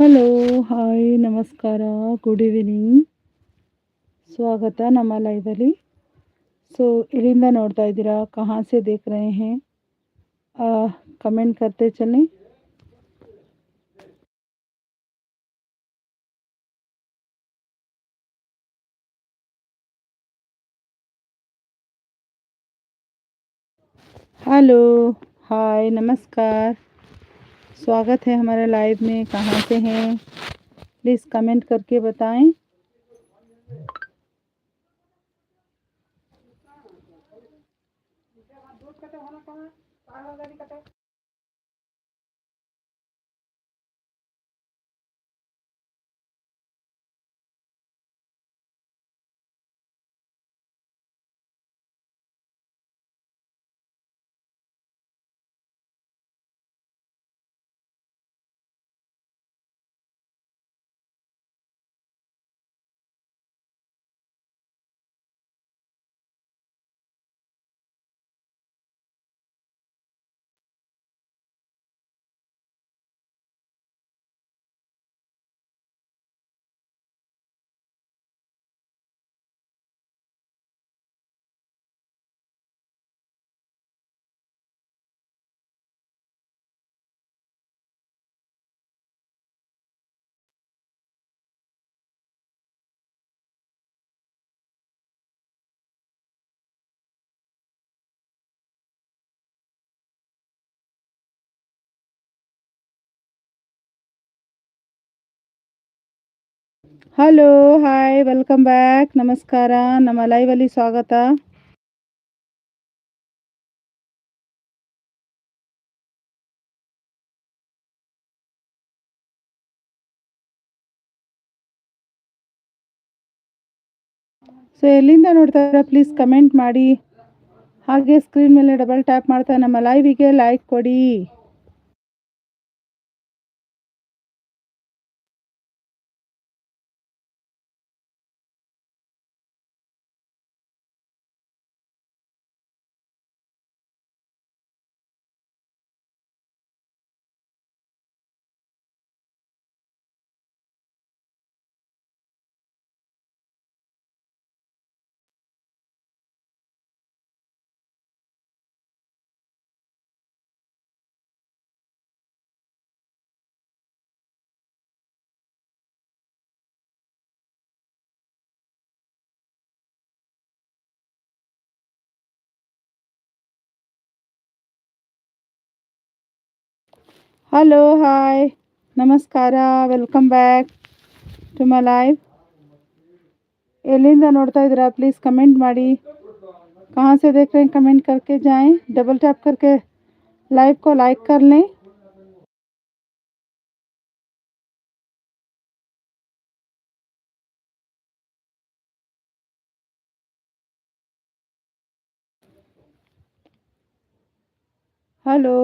Hello hi नमस्कार good evening स्वागत नम लाइवली सो इंद नोड़ता कहाँ से देख रहे हैं आ, कमेंट करते चलें हलो हाय नमस्कार स्वागत है हमारे लाइव में। कहाँ से हैं? प्लीज़ कमेंट करके बताएँ। ಹಲೋ ಹಾಯ್ ವೆಲ್ಕಮ್ ಬ್ಯಾಕ್ ನಮಸ್ಕಾರ ನಮ್ಮ ಲೈವಲ್ಲಿ ಸ್ವಾಗತ. ಸೊ ಎಲ್ಲಿಂದ ನೋಡ್ತಾ ಇದ್ದೀರಾ? ಪ್ಲೀಸ್ ಕಮೆಂಟ್ ಮಾಡಿ. ಹಾಗೆ ಸ್ಕ್ರೀನ್ ಮೇಲೆ ಡಬಲ್ ಟ್ಯಾಪ್ ಮಾಡ್ತಾ ನಮ್ಮ ಲೈವಿಗೆ ಲೈಕ್ ಕೊಡಿ. ಹಲೋ ಹಾಯ್ ನಮಸ್ಕಾರ welcome back to my live ಎಲ್ಲಿಂದ ನೋಡ್ತಾ ಇದ್ದೀರಾ प्लीज़ कमेंट ಮಾಡಿ कहाँ से देख रहे हैं कमेंट करके जाएं डबल टैप करके लाइव को लाइक कर लें हेलो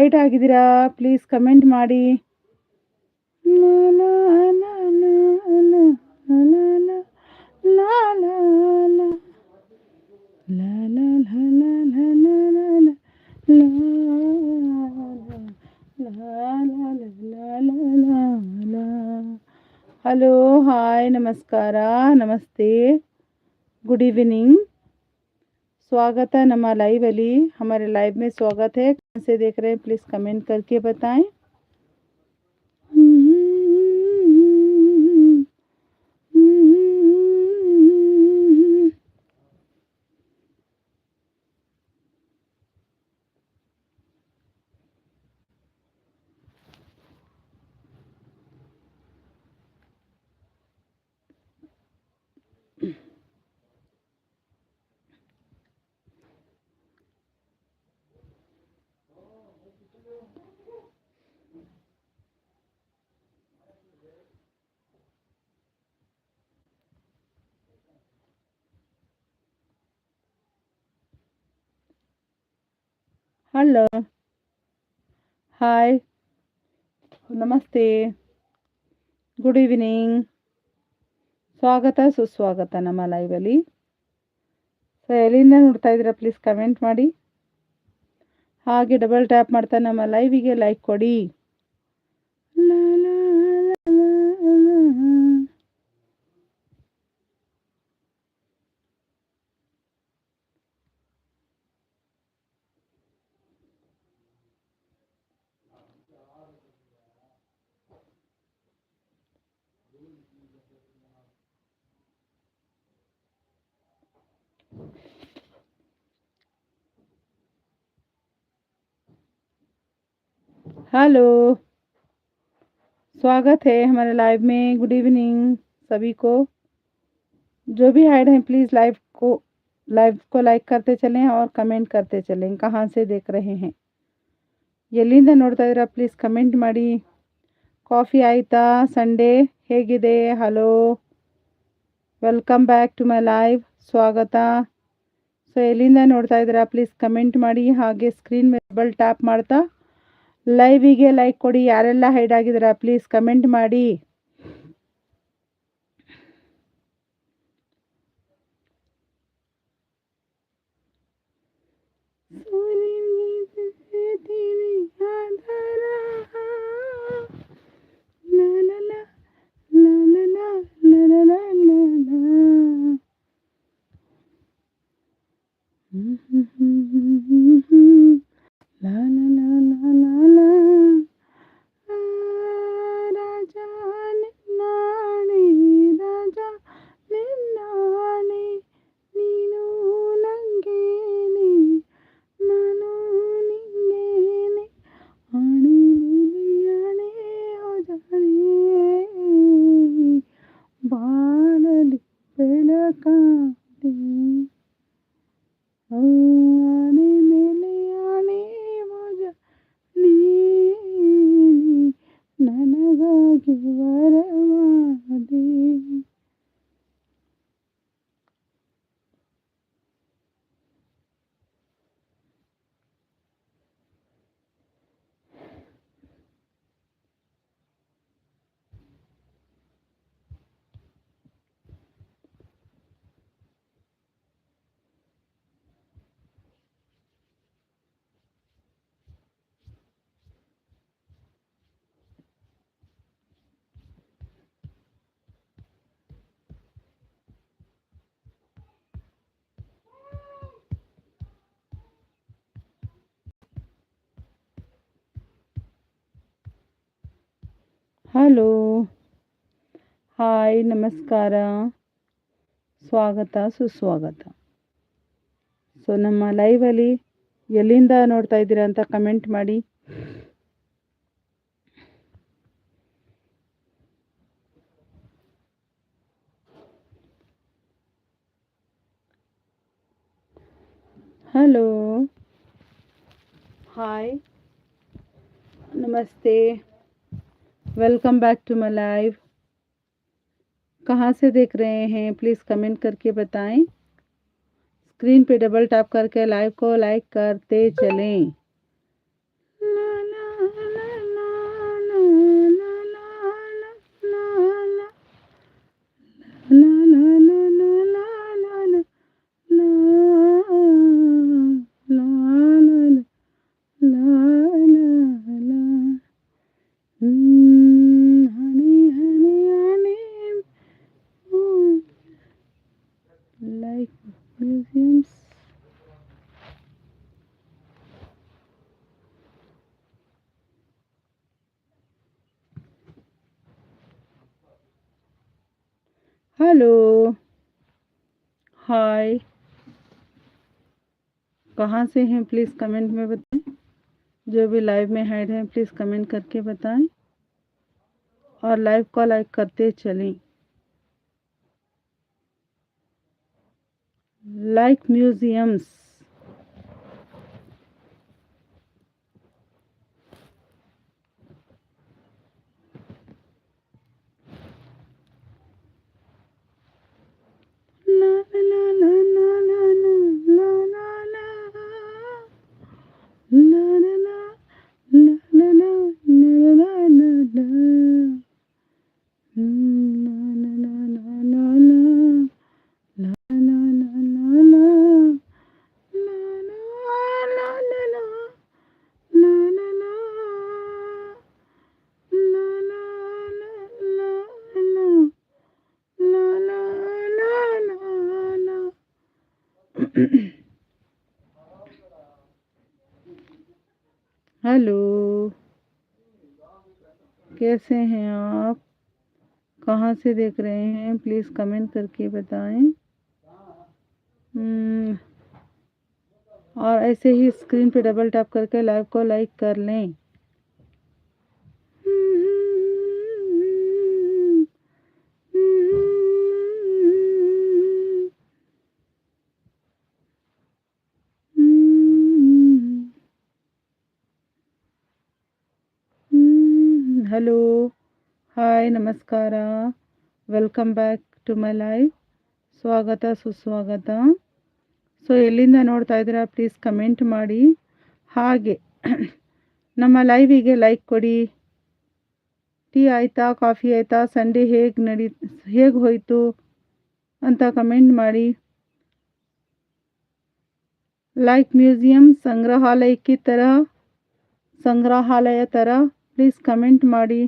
ಟೈಟ್ ಆಗಿದ್ದೀರಾ ಪ್ಲೀಸ್ ಕಮೆಂಟ್ ಮಾಡಿ ಹಲೋ ಹಾಯ್ ನಮಸ್ಕಾರ ನಮಸ್ತೆ ಗುಡ್ ಈವ್ನಿಂಗ್ स्वागत है नमा लाइव अली। हमारे लाइव में स्वागत है। कहाँ से देख रहे हैं? प्लीज़ कमेंट करके बताएँ। ಹಲೋ ಹಾಯ್ ನಮಸ್ತೆ. ಗುಡ್ ಈವ್ನಿಂಗ್ ಸ್ವಾಗತ, ಸುಸ್ವಾಗತ ನಮ್ಮ ಲೈವಲ್ಲಿ ಸೊ ಎಲ್ಲಿಂದ ನೋಡ್ತಾ ಇದ್ದೀರಾ? ಪ್ಲೀಸ್ ಕಮೆಂಟ್ ಮಾಡಿ. ಹಾಗೆ ಡಬಲ್ ಟ್ಯಾಪ್ ಮಾಡ್ತಾ ನಮ್ಮ ಲೈವಿಗೆ ಲೈಕ್ ಕೊಡಿ. हेलो स्वागत है हमारे लाइव में गुड इवनिंग सभी को जो भी हाइड हैं प्लीज़ लाइव को लाइव को लाइक करते चलें और कमेंट करते चलें कहाँ से देख रहे हैं ಎಲ್ಲಿಂದ ನೋಡ್ತಾ ಇದ್ದೀರಾ ಪ್ಲೀಸ್ ಕಮೆಂಟ್ ಮಾಡಿ ಕಾಫಿ ಆಯಿತಾ ಸಂಡೇ ಹೇಗಿದೆ hello welcome back to my live ಸ್ವಾಗತ ಸೊ ಎಲ್ಲಿಂದ ನೋಡ್ತಾ ಇದ್ದೀರಾ ಪ್ಲೀಸ್ ಕಮೆಂಟ್ ಮಾಡಿ ಹಾಗೆ ಸ್ಕ್ರೀನ್ ಮೇಲೆ ಟ್ಯಾಪ್ ಮಾಡ್ತಾ ಲೈವಿಗೆ ಲೈಕ್ ಕೊಡಿ ಯಾರೆಲ್ಲ ಹೈಡ್ ಆಗಿದ್ದೀರಾ ಪ್ಲೀಸ್ ಕಮೆಂಟ್ ಮಾಡಿ la la ಹಲೋ. ಹಾಯ್, ನಮಸ್ಕಾರ. ಸ್ವಾಗತ, ಸುಸ್ವಾಗತ. ಸೊ ನಮ್ಮ ಲೈವಲ್ಲಿ ಎಲ್ಲಿಂದ ನೋಡ್ತಾ ಇದ್ದೀರಾ ಅಂತ ಕಮೆಂಟ್ ಮಾಡಿ. ಹಲೋ. ಹಾಯ್. ನಮಸ್ತೆ. Welcome back to my live कहाँ से देख रहे हैं? प्लीज़ कमेंट करके बताएँ। स्क्रीन पे डबल टैप करके लाइव को लाइक करते चलें। हेलो हाय कहाँ से हैं? प्लीज़ कमेंट में बताएँ। जो भी लाइव में हेड हैं प्लीज़ कमेंट करके बताएँ। और लाइव कॉल लाइक करते चलें। लाइक म्यूजियम्स कैसे हैं आप कहाँ से देख रहे हैं प्लीज़ कमेंट करके बताएँ हम्म, और ऐसे ही स्क्रीन पे डबल टैप करके लाइव को लाइक कर लें ಹಲೋ ಹಾಯ್, ನಮಸ್ಕಾರ. Welcome back to my live ಸ್ವಾಗತ, ಸುಸ್ವಾಗತ. ಸೊ ಎಲ್ಲಿಂದ ನೋಡ್ತಾ ಇದ್ದೀರಾ? ಪ್ಲೀಸ್ ಕಮೆಂಟ್ ಮಾಡಿ. ಹಾಗೆ, ನಮ್ಮ ಲೈವಿಗೆ ಲೈಕ್ ಕೊಡಿ. ಟೀ ಆಯಿತಾ? ಕಾಫಿ ಆಯಿತಾ? ಸಂಡೇ ಹೇಗೆ ನಡಿ, ಹೇಗೆ ಹೋಯಿತು ಅಂತ ಕಮೆಂಟ್ ಮಾಡಿ. ಲೈಕ್ ಮ್ಯೂಸಿಯಂ ಸಂಗ್ರಹಾಲಯಕ್ಕೆ ಥರ ಸಂಗ್ರಹಾಲಯ ಥರ ಪ್ಲೀಸ್ ಕಮೆಂಟ್ ಮಾಡಿ.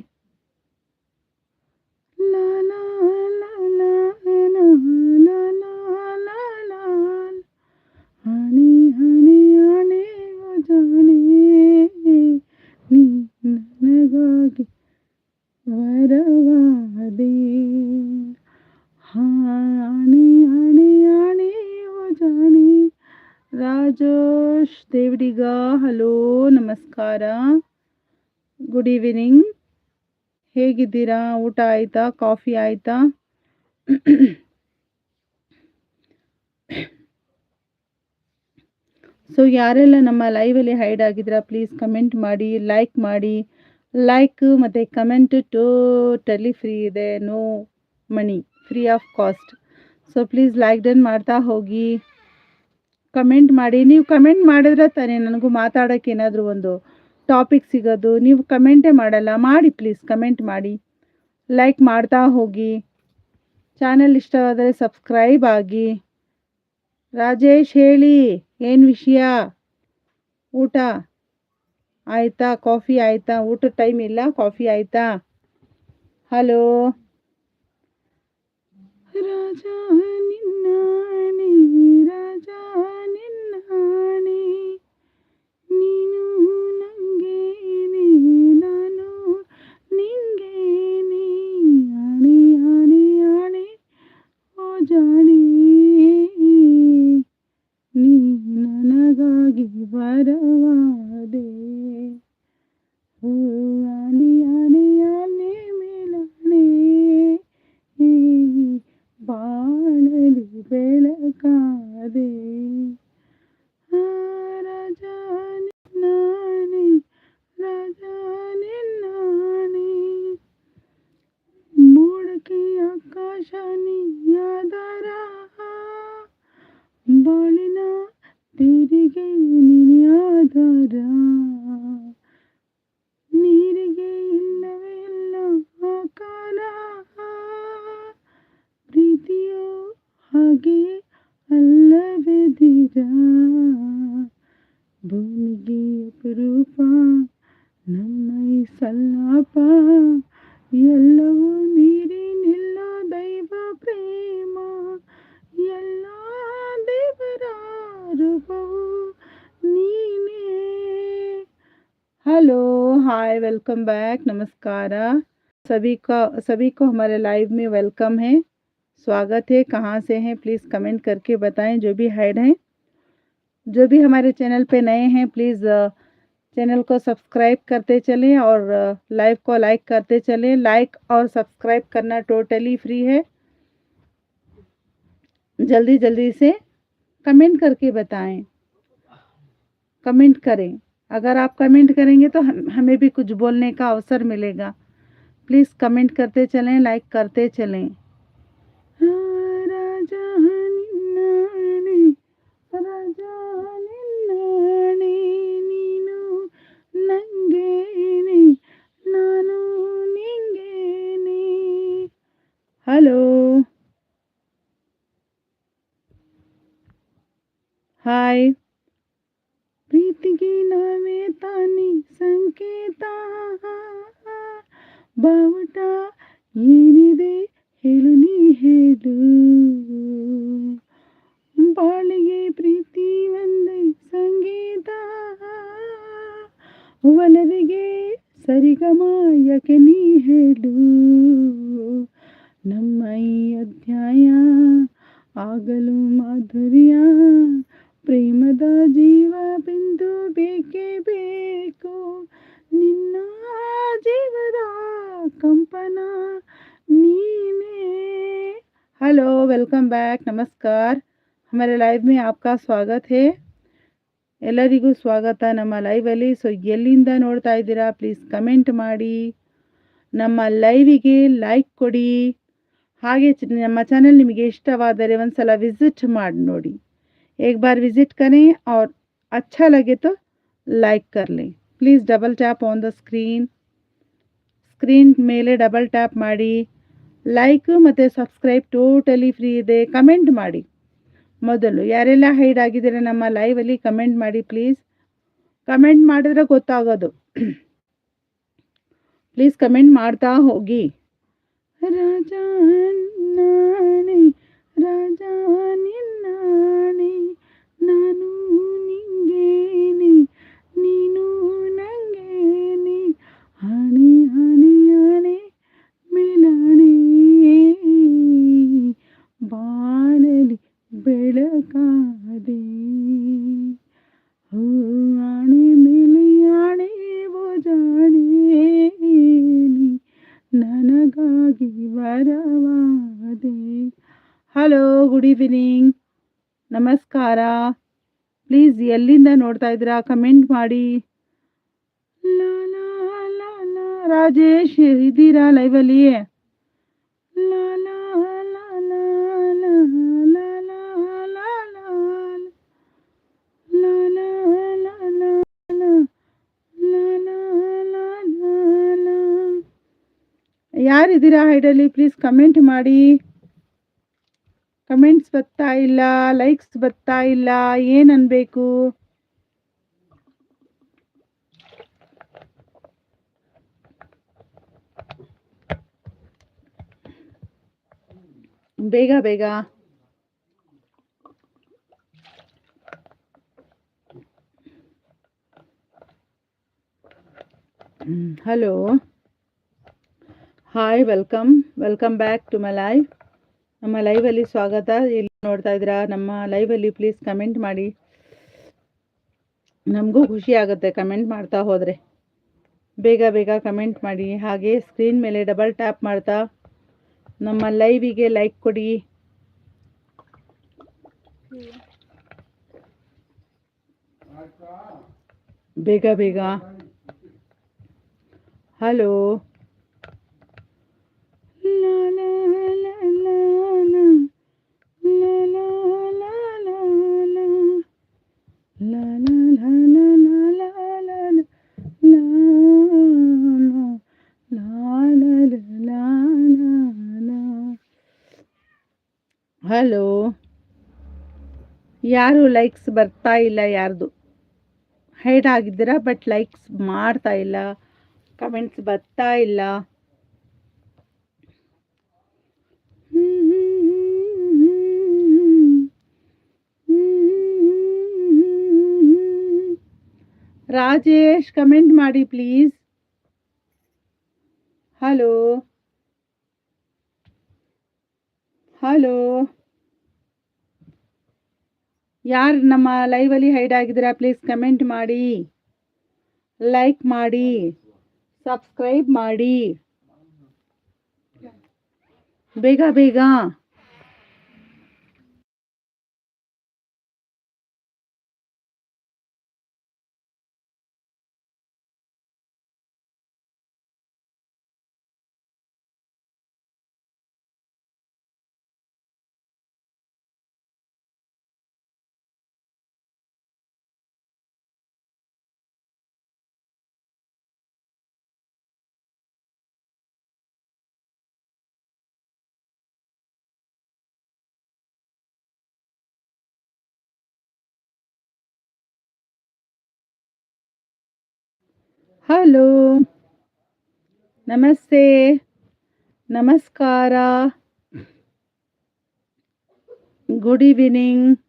ರಾಜೇಶ್ ದೇವಡಿಗ ಹಲೋ ನಮಸ್ಕಾರ ಗುಡ್ ಈವ್ನಿಂಗ್ ಹೇಗಿದ್ದೀರಾ? ಊಟ ಆಯಿತಾ? ಕಾಫಿ ಆಯಿತಾ? ಸೊ ಯಾರೆಲ್ಲ ನಮ್ಮ ಲೈವಲ್ಲಿ ಹೈಡ್ ಆಗಿದ್ದೀರಾ ಪ್ಲೀಸ್ ಕಮೆಂಟ್ ಮಾಡಿ ಲೈಕ್ ಮಾಡಿ. ಲೈಕ್ ಮತ್ತು ಕಮೆಂಟ್ ಟೋಟಲಿ ಫ್ರೀ ಇದೆ no money free of cost so please like done ಮಾಡ್ತಾ ಹೋಗಿ. ಕಮೆಂಟ್ ಮಾಡಿ, ನೀವು ಕಮೆಂಟ್ ಮಾಡಿದ್ರೆ ತಾನೇ ನನಗೂ ಮಾತಾಡೋಕ್ಕೆ ಏನಾದರೂ ಒಂದು ಟಾಪಿಕ್ ಸಿಗೋದು, ನೀವು ಕಮೆಂಟೇ ಮಾಡಲ್ಲ, ಮಾಡಿ ಪ್ಲೀಸ್ ಕಮೆಂಟ್ ಮಾಡಿ. ಲೈಕ್ ಮಾಡ್ತಾ ಹೋಗಿ. ಚಾನೆಲ್ ಇಷ್ಟವಾದರೆ ಸಬ್ಸ್ಕ್ರೈಬ್ ಆಗಿ. ರಾಜೇಶ್ ಹೇಳಿ, ಏನು ವಿಷಯ? ಊಟ ಆಯಿತಾ? ಕಾಫಿ ಆಯಿತಾ? ಊಟದ ಟೈಮ್ ಇಲ್ಲ ಕಾಫಿ ಆಯಿತಾ? ಹಲೋ ರಾಜ ನಿನ್ನ ರಾಜ ಅಲ್ಲವೆದಿರ ಭೂಮಿಗೆ ಅಪರೂಪ ನಮ್ಮ ಈ ಸಲ್ಲಾಪ ಎಲ್ಲವೂ ಮೀರಿ ನಿಲ್ಲ ದೈವ ಪ್ರೇಮ ಎಲ್ಲ ದೇವರ ರೂಪವು ನೀನೇ हेलो हाय वेलकम बैक नमस्कार सभी का सभी को हमारे लाइव में वेलकम है स्वागत है कहाँ से हैं प्लीज़ कमेंट करके बताएं जो भी हाइड हैं जो भी हमारे चैनल पे नए हैं प्लीज़ चैनल को सब्सक्राइब करते चलें और लाइव को लाइक करते चलें। लाइक और सब्सक्राइब करना टोटली फ्री है। जल्दी जल्दी से कमेंट करके बताएँ। कमेंट करें। अगर आप कमेंट करेंगे तो हम, हमें भी कुछ बोलने का अवसर मिलेगा। प्लीज़ कमेंट करते चलें लाइक करते चलें। ಹಾಯ್ ಪ್ರೀತಿಗೆ ನಾವೇ ತಾನೇ ಸಂಕೇತ ಬಾವುಟ ಏನಿದೆ ಹೇಳು ನೀ ಹೇಳು ಬಾಳಿಗೆ ಪ್ರೀತಿ ಒಂದೇ ಸಂಗೀತ ಒಲವಿಗೆ ಸರಿಗಮ ಯಕೆ ನೀ हमारे लाइव में आपका स्वागत है ಎಲ್ಲರಿಗೂ ಸ್ವಾಗತ ನಮ್ಮ ಲೈವಲ್ಲಿ ಸೊ ಎಲ್ಲಿಂದ ನೋಡ್ತಾ ಇದ್ದೀರಾ ಪ್ಲೀಸ್ ಕಮೆಂಟ್ ಮಾಡಿ ನಮ್ಮ ಲೈವಿಗೆ ಲೈಕ್ ಕೊಡಿ ಹಾಗೆ ಚ- ನಮ್ಮ ಚಾನಲ್ ನಿಮಗೆ ಇಷ್ಟವಾದರೆ ಒಂದ್ಸಲ ವಿಸಿಟ್ ಮಾಡಿ ನೋಡಿ एक बार विजिट करें और अच्छा लगे तो लाइक कर लें please double tap on the screen screen ಮೇಲೆ ಡಬಲ್ ಟ್ಯಾಪ್ ಮಾಡಿ ಲೈಕ್ ಮತ್ತು ಸಬ್ಸ್ಕ್ರೈಬ್ ಟೋಟಲಿ ಫ್ರೀ ಇದೆ ಕಮೆಂಟ್ ಮಾಡಿ ಮೊದಲು. ಯಾರೆಲ್ಲ ಹೈಡ್ ಆಗಿದ್ದೀರಾ ನಮ್ಮ ಲೈವಲ್ಲಿ ಕಮೆಂಟ್ ಮಾಡಿ ಪ್ಲೀಸ್ ಕಮೆಂಟ್ ಮಾಡಿದ್ರೆ ಗೊತ್ತಾಗೋದು. ಪ್ಲೀಸ್ ಕಮೆಂಟ್ ಮಾಡ್ತಾ ಹೋಗಿ. ರಾಜ ನಾನೇ ಬೆಳಕಾದೆ. ಹೂವಾಣೆ ಮೇಲೆ ಆಣೆ ಜಾಣೆ ನೀ ನನಗಾಗಿ ವರವಾದೆ. ಹಲೋ ಗುಡ್ ಈವ್ನಿಂಗ್ ನಮಸ್ಕಾರ. ಪ್ಲೀಸ್ ಎಲ್ಲಿಂದ ನೋಡ್ತಾ ಇದ್ದೀರಾ? ಕಮೆಂಟ್ ಮಾಡಿ. ಲಾಲಾ ರಾಜೇಶ್ ಇದ್ದೀರಾ ಲೈವಲ್ಲಿ ಲಾ ಯಾರಿದ್ದೀರಾ ಹೈಡಲ್ಲಿ? ಪ್ಲೀಸ್ ಕಮೆಂಟ್ ಮಾಡಿ. ಕಮೆಂಟ್ಸ್ ಬರ್ತಾ ಇಲ್ಲ ಲೈಕ್ಸ್ ಬರ್ತಾ ಇಲ್ಲ, ಏನ್ ಅನ್ಬೇಕು? ಬೇಗ ಬೇಗ. Hello. Hi welcome welcome back to my live ನಮ್ಮ ಲೈವಲ್ಲಿ ಸ್ವಾಗತ. ಇಲ್ಲಿ ನೋಡ್ತಾ ಇದ್ದೀರಾ? ನಮ್ಮ ಲೈವಲ್ಲಿ ಪ್ಲೀಸ್ ಕಮೆಂಟ್ ಮಾಡಿ. ನಮಗೂ ಖುಷಿ ಆಗುತ್ತೆ ಕಮೆಂಟ್ ಮಾಡ್ತಾ ಹೋದರೆ. ಬೇಗ ಬೇಗ ಕಮೆಂಟ್ ಮಾಡಿ. ಹಾಗೆ ಸ್ಕ್ರೀನ್ ಮೇಲೆ ಡಬಲ್ ಟ್ಯಾಪ್ ಮಾಡ್ತಾ. ನಮ್ಮ ಲೈವಿಗೆ ಲೈಕ್ ಕೊಡಿ. ಬೇಗ ಬೇಗ. ಹಲೋ ಯಾರು ಲೈಕ್ಸ್ ಬರ್ತಾ ಇಲ್ಲ ಯಾರ್ದು? ಹೈಡ್ ಆಗಿದ್ದೀರಾ ಬಟ್ ಲೈಕ್ಸ್ ಮಾಡ್ತಾ ಇಲ್ಲ? ಕಮೆಂಟ್ಸ್ ಬರ್ತಾ ಇಲ್ಲ? ರಾಜೇಶ್ ಕಮೆಂಟ್ ಮಾಡಿ ಪ್ಲೀಸ್ ಹಲೋ ಹಲೋ ಯಾರು ನಮ್ಮ ಲೈವಲ್ಲಿ ಹೈಡ್ ಆಗಿದ್ದೀರಾ ಪ್ಲೀಸ್ ಕಮೆಂಟ್ ಮಾಡಿ. ಲೈಕ್ ಮಾಡಿ. ಸಬ್ಸ್ಕ್ರೈಬ್ ಮಾಡಿ. ಬೇಗ ಬೇಗ. ಹಲೋ. ನಮಸ್ತೆ. ನಮಸ್ಕಾರ. ಗುಡ್ ಈವ್ನಿಂಗ್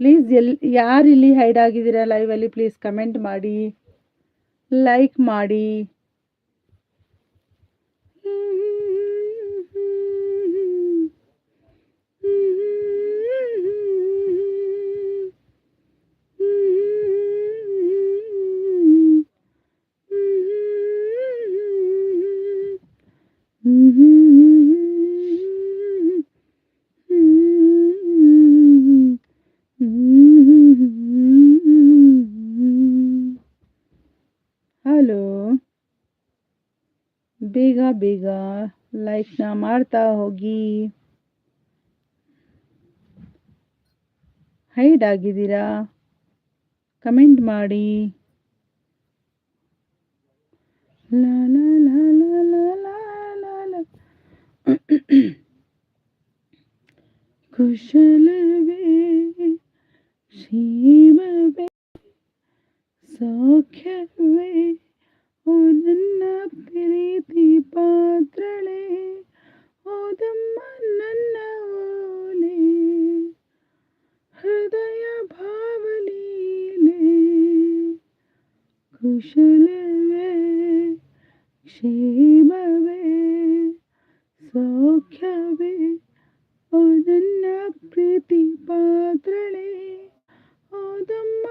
ಪ್ಲೀಸ್ ಎಲ್ ಯಾರು ಇಲ್ಲಿ ಹೈಡ್ ಆಗಿದ್ದೀರಾ ಲೈವಲ್ಲಿ ಪ್ಲೀಸ್ ಕಮೆಂಟ್ ಮಾಡಿ ಲೈಕ್ ಮಾಡಿ. बेगा लाइक ना मारता होगी। हईड आगदीरा कमेंट माड़ी ला बे सीम बे सौख्य बे ಓ ನನ್ನ ಪ್ರೀತಿ ಪಾತ್ರಳೆ ಓದಮ್ಮ ನನ್ನ ಓಲೆ ಹೃದಯ ಭಾವಲೀಲೆ ಕುಶಲವೇ ಕ್ಷೇಮವೇ ಸೌಖ್ಯವೇ ಓ ನನ್ನ ಪ್ರೀತಿ ಪಾತ್ರಳೆ ಓದಮ್ಮ